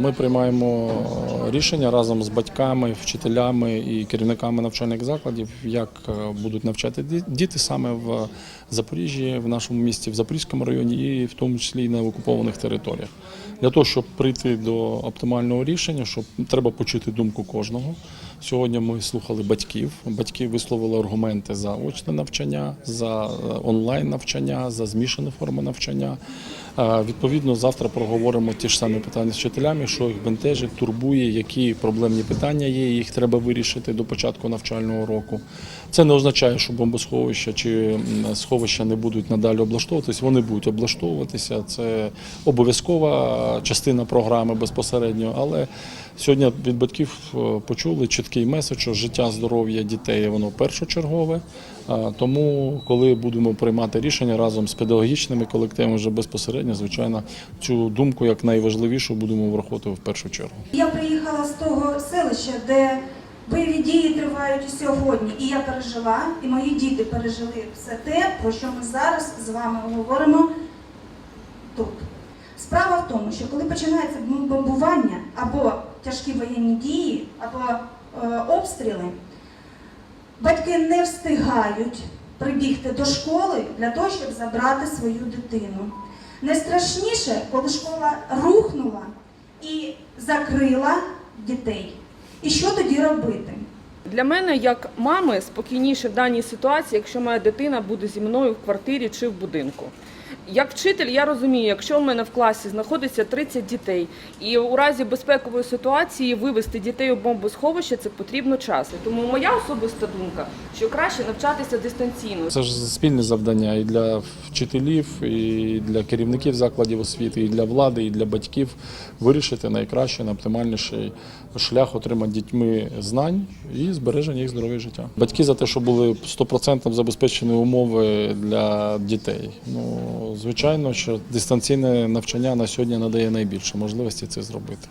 Ми приймаємо рішення разом з батьками, вчителями і керівниками навчальних закладів, як е, будуть навчати діти саме в Запоріжжі, в нашому місті, в Запорізькому районі, і в тому числі і на окупованих територіях. Для того, щоб прийти до оптимального рішення, щоб треба почути думку кожного. Сьогодні ми слухали батьків. Батьки висловили аргументи за очне навчання, за е, онлайн навчання, за змішану форму навчання. Е, Відповідно, завтра проговоримо ті ж самі питання з вчителями, що їх бентежить, турбує, які проблемні питання є. Їх треба вирішити до початку навчального року. Це не означає, що бомбосховища чи сховища не будуть надалі облаштовуватися. Вони будуть облаштовуватися. Це обов'язкова частина програми безпосередньо. Але сьогодні від батьків е, почули чіткий меседж, що життя, здоров'я дітей воно першочергове. Тому, коли будемо приймати рішення разом з педагогічними колективами, вже безпосередньо, звичайно, цю думку як найважливішу будемо враховувати в першу чергу. Я приїхала з того селища, де бойові дії тривають і сьогодні. І я пережила, і мої діти пережили все те, про що ми зараз з вами говоримо тут. Справа в тому, що коли починається бомбування або тяжкі воєнні дії, або е, обстріли, батьки не встигають прибігти до школи для того, щоб забрати свою дитину. Найстрашніше, коли школа рухнула і закрила дітей. І що тоді робити? Для мене, як мами, спокійніше в даній ситуації, якщо моя дитина буде зі мною в квартирі чи в будинку. Як вчитель, я розумію, якщо в мене в класі знаходиться 30 дітей, і у разі безпекової ситуації вивести дітей у бомбосховище це потрібно час. Тому моя особиста думка, що краще навчатися дистанційно. Це ж спільне завдання і для вчителів, і для керівників закладів освіти, і для влади, і для батьків вирішити найкращий, найоптимальніший шлях отримання дітьми знань і збереження їх здоров'я життя. Батьки за те, що були 100% забезпечені умови для дітей. Ну звичайно, що дистанційне навчання на сьогодні надає найбільше можливості це зробити.